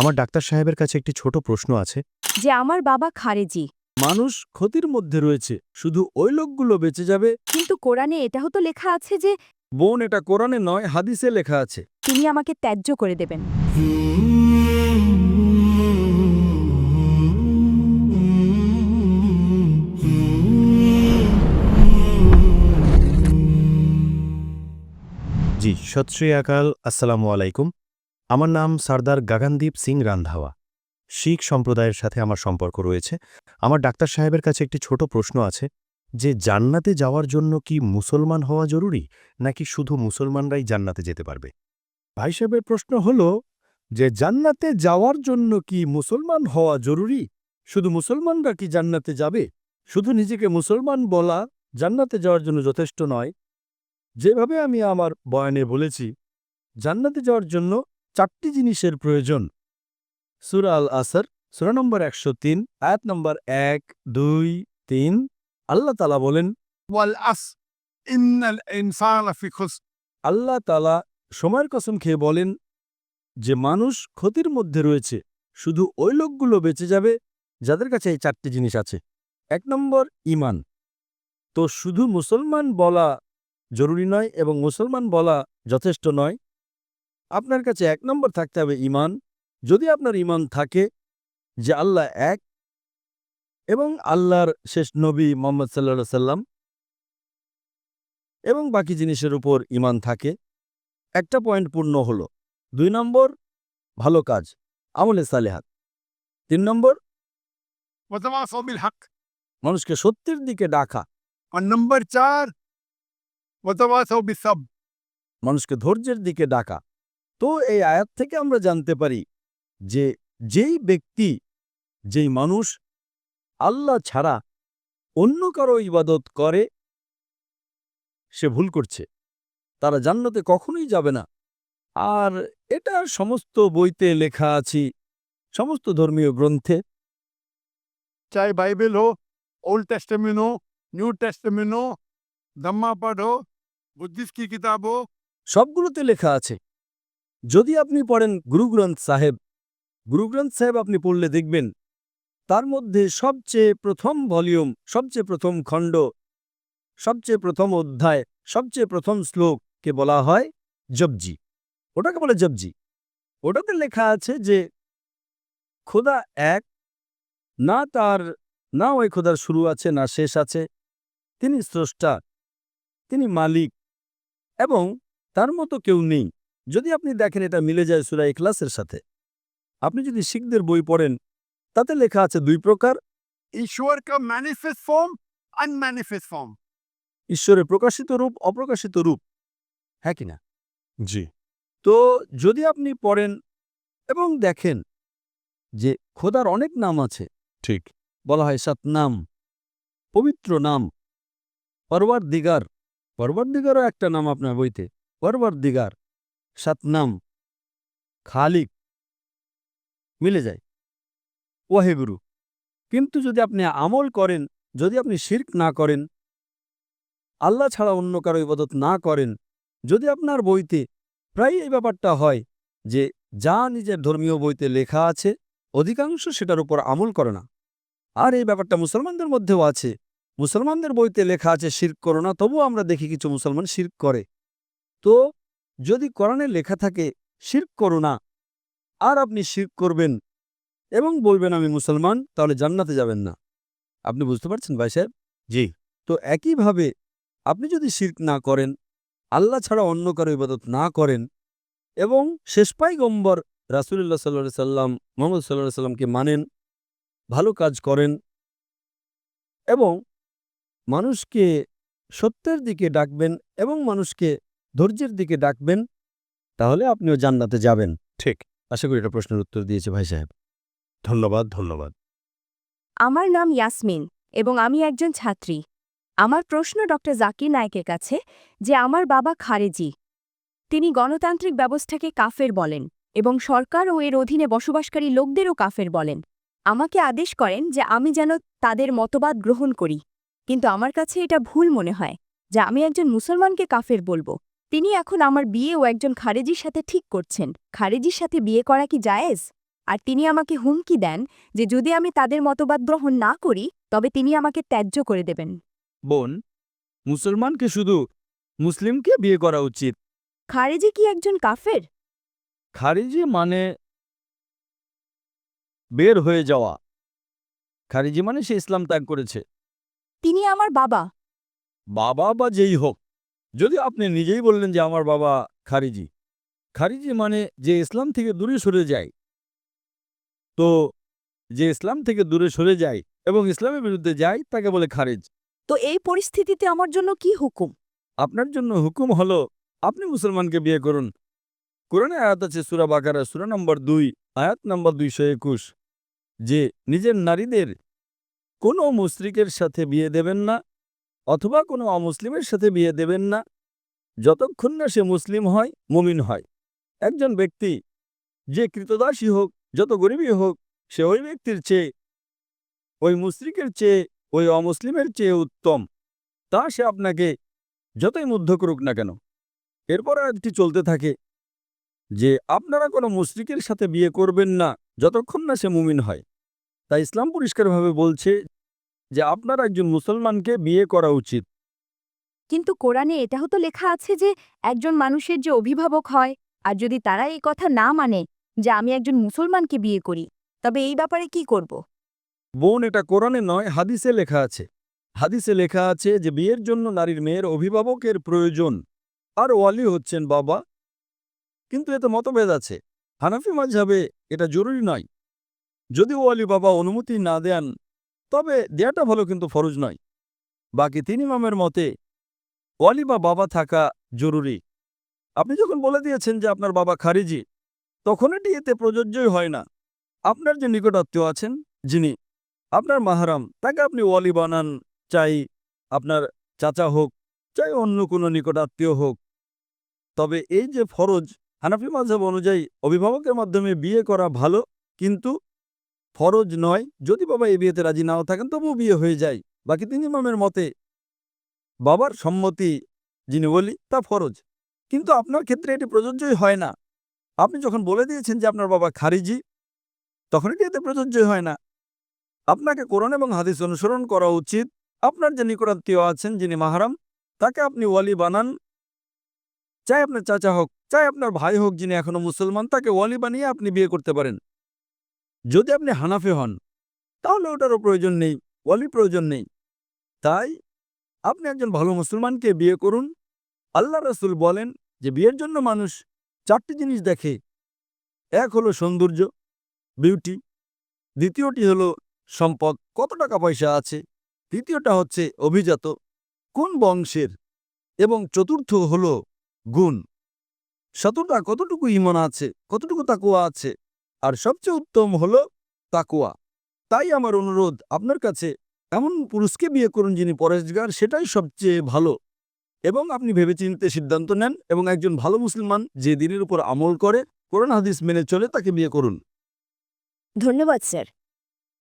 আমার ডাক্তার সাহেবের কাছে একটি ছোট প্রশ্ন আছে। যে আমার বাবা খারেজি। মানুষ ক্ষতির মধ্যে রয়েছে শুধু ওই লোকগুলো বেঁচে যাবে। কিন্তু কোরআনে এটাও তো লেখা আছে যে বোন এটা কোরআনে নয় হাদিসে লেখা আছে। তিনি আমাকে ত্যায্য করে দেবেন। জি সত শ্রী আকাল আসসালামু আলাইকুম। আমার নাম সর্দার গাগানদীপ সিং রান্ধাওয়া। শিখ সম্প্রদায়ের সাথে আমার সম্পর্ক রয়েছে। আমার ডাক্তার সাহেবের কাছে একটি ছোট প্রশ্ন আছে, যে জান্নাতে যাওয়ার জন্য কি মুসলমান হওয়া জরুরি, নাকি শুধু মুসলমানরাই জান্নাতে যেতে পারবে? ভাই সাহেবের প্রশ্ন হল, যে জান্নাতে যাওয়ার জন্য কি মুসলমান হওয়া জরুরি? শুধু মুসলমানরা কি জান্নাতে যাবে? শুধু নিজেকে মুসলমান বলা জান্নাতে যাওয়ার জন্য যথেষ্ট নয়। যেভাবে আমি আমার বয়ানে বলেছি, জান্নাতে যাওয়ার জন্য চারটি জিনিসের প্রয়োজন। সুরা আল আসর সুরা নম্বর একশো তিন আয়াত নম্বর এক দুই তিন আল্লাহ তালা বলেন আল্লাহ তালা সময়ের কসম খেয়ে বলেন যে মানুষ ক্ষতির মধ্যে রয়েছে শুধু ওই লোকগুলো বেঁচে যাবে যাদের কাছে এই চারটি জিনিস আছে। এক নম্বর ইমান তো শুধু মুসলমান বলা জরুরি নয় এবং মুসলমান বলা যথেষ্ট নয় আপনার কাছে এক নম্বর থাকতে হবে ইমান যদি আপনার ইমান থাকে যে আল্লাহ এক এবং আল্লাহর শেষ নবী মোহাম্মদ সাল্লা সাল্লাম এবং বাকি জিনিসের উপর ইমান থাকে একটা পয়েন্ট পূর্ণ হলো। দুই নম্বর ভালো কাজ আমলে সালেহাত। তিন নম্বর হাক। মানুষকে সত্যির দিকে ডাকা। আর নম্বর চার মানুষকে ধৈর্যের দিকে ডাকা। তো এই আয়াত থেকে আমরা জানতে পারি যে যেই ব্যক্তি যেই মানুষ আল্লাহ ছাড়া অন্য কারও ইবাদত করে সে ভুল করছে। তারা জান্নাতে কখনোই যাবে না। আর এটা সমস্ত বইতে লেখা আছে সমস্ত ধর্মীয় গ্রন্থে। চাই বাইবেল হো ওল্ড টেস্টেমিনো নিউ টেস্টেমিনো হোক ধাম্মাপাঠ হো বুদ্ধিস্ট কি কিতাব সবগুলোতে লেখা আছে। যদি আপনি পড়েন গুরুগ্রন্থ সাহেব গুরুগ্রন্থ সাহেব আপনি পড়লে দেখবেন, তার মধ্যে সবচেয়ে প্রথম ভলিউম, সবচেয়ে প্রথম খণ্ড, সবচেয়ে প্রথম অধ্যায়, সবচেয়ে প্রথম শ্লোককে বলা হয় জবজি ওটাকে বলে জবজি ওটাতে লেখা আছে যে, খোদা এক, না তার, না ওই খোদার শুরু আছে, না শেষ আছে। তিনি স্রষ্টা, তিনি মালিক, এবং তার মতো কেউ নেই। যদি আপনি দেখেন এটা মিলে যায় সুরা এখলাসের সাথে আপনি যদি শিখদের বই পড়েন তাতে লেখা আছে দুই প্রকার। ঈশ্বর ফর্ম ফর্ম ঈশ্বরের প্রকাশিত রূপ অপ্রকাশিত রূপ। হ্যাঁ কিনা জি। তো যদি আপনি পড়েন এবং দেখেন যে খোদার অনেক নাম আছে ঠিক। বলা হয় সাত নাম পবিত্র নাম পর্বার দিগার পর্বার দিগারও একটা নাম আপনার বইতে পর্বার দিগার সাত নাম খালিক, মিলে যায়। ওয়াহেগুরু কিন্তু যদি আপনি আমল করেন, যদি আপনি শির্ক না করেন, আল্লাহ ছাড়া অন্য কারও ইবাদত না করেন, যদি আপনার বইতে প্রায় এই ব্যাপারটা হয় যে যা নিজের ধর্মীয় বইতে লেখা আছে, অধিকাংশ সেটার উপর আমল করে না। আর এই ব্যাপারটা মুসলমানদের মধ্যেও আছে। মুসলমানদের বইতে লেখা আছে, শির্ক করো না। তবুও আমরা দেখি কিছু মুসলমান শির্ক করে। তো যদি কোরআনে লেখা থাকে শির্ক করো না। আর আপনি শির্ক করবেন এবং বলবেন আমি মুসলমান তাহলে জান্নাতে যাবেন না। আপনি বুঝতে পারছেন ভাই সাহেব? জি। তো একইভাবে আপনি যদি শির্ক না করেন আল্লাহ ছাড়া অন্য কারও ইবাদত না করেন এবং শেষ পাইগম্বর রাসুলুল্লাহ সাল্লাহ সাল্লাম মোহাম্মদ সাল্লাহ সাল্লামকে মানেন ভালো কাজ করেন এবং মানুষকে সত্যের দিকে ডাকবেন এবং মানুষকে ধৈর্যের দিকে ডাকবেন তাহলে আপনিও জান্নাতে যাবেন। ঠিক। আশা করি এটা প্রশ্নের উত্তর দিয়েছে ভাই সাহেব। ধন্যবাদ ধন্যবাদ। আমার নাম ইয়াসমিন এবং আমি একজন ছাত্রী। আমার প্রশ্ন ডক্টর জাকির নায়েকের কাছে যে আমার বাবা খারেজি। তিনি গণতান্ত্রিক ব্যবস্থাকে কাফের বলেন এবং সরকার ও এর অধীনে বসবাসকারী লোকদেরও কাফের বলেন। আমাকে আদেশ করেন যে আমি যেন তাদের মতবাদ গ্রহণ করি। কিন্তু আমার কাছে এটা ভুল মনে হয় যে আমি একজন মুসলমানকে কাফের বলব। তিনি এখন আমার বিয়ে ও একজন খারেজির সাথে ঠিক করছেন। খারেজির সাথে বিয়ে করা কি জায়েজ? আর তিনি আমাকে হুমকি দেন যে যদি আমি তাদের মতবাদ গ্রহণ না করি তবে তিনি আমাকে ত্যায্য করে দেবেন। বোন মুসলমানকে শুধু মুসলিমকে বিয়ে করা উচিত। খারেজি কি একজন কাফের? খারিজি মানে বের হয়ে যাওয়া। খারিজি মানে সে ইসলাম ত্যাগ করেছে। তিনি আমার বাবা। বাবা বা যেই হোক। যদি আপনি নিজেই বললেন যে আমার বাবা খারিজি। খারিজি মানে যে ইসলাম থেকে দূরে সরে যায়। তো যে ইসলাম থেকে দূরে সরে যায় এবং ইসলামের বিরুদ্ধে যায় তাকে বলে খারিজ। তো এই পরিস্থিতিতে আমার জন্য কি হুকুম? আপনার জন্য হুকুম হলো আপনি মুসলমানকে বিয়ে করুন। কোরআনে আয়াত আছে সুরা বাকারা সুরা নম্বর দুই আয়াত নম্বর দুইশো একুশ। যে নিজের নারীদের কোনো মুশরিকের সাথে বিয়ে দেবেন না অথবা কোনো অমুসলিমের সাথে বিয়ে দেবেন না। যতক্ষণ না সে মুসলিম হয়, মুমিন হয়। একজন ব্যক্তি যে কৃতদাসী হোক, যত গরিবই হোক, সে ওই ব্যক্তির চেয়ে, ওই মুশরিকের চেয়ে, ওই অমুসলিমের চেয়ে উত্তম। তা সে আপনাকে যতই মুগ্ধ করুক না কেন, এরপর একটি চলতে থাকে যে আপনারা কোনো মুশরিকের সাথে বিয়ে করবেন না, যতক্ষণ না সে মুমিন হয়। তাই ইসলাম পরিষ্কারভাবে বলছে যে আপনার একজন মুসলমানকে বিয়ে করা উচিত। কিন্তু কোরআনে এটাও তো লেখা আছে যে একজন মানুষের যে অভিভাবক হয় আর যদি তারা এই কথা না মানে যে আমি একজন মুসলমানকে বিয়ে করি তবে এই ব্যাপারে কি করব? বোন এটা কোরআনে নয় হাদিসে লেখা আছে। হাদিসে লেখা আছে যে বিয়ের জন্য নারীর মেয়ের অভিভাবকের প্রয়োজন আর ওয়ালি হচ্ছেন বাবা। কিন্তু এতে মতভেদ আছে। হানাফি মাঝাবে এটা জরুরি নয়। যদি ওয়ালি বাবা অনুমতি না দেন তবে দেয়াটা ভালো কিন্তু ফরজ নয়। বাকি তিন ইমামের মতে, ওয়ালি বা বাবা থাকা জরুরি। আপনি যখন বলে দিয়েছেন যে আপনার বাবা খারিজি, তখন এটি এতে প্রযোজ্যই হয় না। আপনার যে নিকটাত্মীয় আছেন, যিনি আপনার মাহারাম, তাকে আপনি ওয়ালি বানান, চাই আপনার চাচা হোক, চাই অন্য কোনো নিকটাত্মীয় হোক। তবে এই যে ফরজ, হানাফি মাঝাব অনুযায়ী অভিভাবকের মাধ্যমে বিয়ে করা ভালো, কিন্তু ফরজ নয়। যদি বাবা এই বিয়েতে রাজি নাও থাকেন, তবুও বিয়ে হয়ে যায়। বাকি তিন ইমামের মতে, বাবার সম্মতি যিনি বলি তা ফরজ। কিন্তু আপনার ক্ষেত্রে এটি প্রযোজ্যই হয় না। আপনি যখন বলে দিয়েছেন যে আপনার বাবা খারিজি, তখন এটি এতে প্রযোজ্যই হয় না। আপনাকে কোরআন এবং হাদিস অনুসরণ করা উচিত। আপনার যে নিকটাত্মীয় আছেন, যিনি মাহারাম, তাকে আপনি ওয়ালি বানান। চাই আপনার চাচা হোক, চাই আপনার ভাই হোক যিনি এখনও মুসলমান, তাকে ওয়ালি বানিয়ে আপনি বিয়ে করতে পারেন। যদি আপনি হানাফে হন, তাহলে ওটারও প্রয়োজন নেই, ওয়ালির প্রয়োজন নেই। তাই আপনি একজন ভালো মুসলমানকে বিয়ে করুন, আল্লাহ রসুল বলেন যে বিয়ের জন্য মানুষ চারটি জিনিস দেখে। এক হলো সৌন্দর্য, বিউটি, দ্বিতীয়টি হলো সম্পদ, কত টাকা পয়সা আছে। তৃতীয়টা হচ্ছে অভিজাত, কোন বংশের। এবং চতুর্থ হল গুণ। শতটা কতটুকু ইমন আছে, কতটুকু তাকুয়া আছে আর সবচেয়ে উত্তম হল তাকুয়া তাই আমার অনুরোধ, আপনার কাছে এমন পুরুষকে বিয়ে করুন যিনি পরেশগার সেটাই সবচেয়ে ভালো। এবং আপনি ভেবেচিন্তে সিদ্ধান্ত নেন এবং একজন ভালো মুসলমান যে দিনের উপর আমল করে, কোরআন হাদিস মেনে চলে তাকে বিয়ে করুন। ধন্যবাদ, স্যার।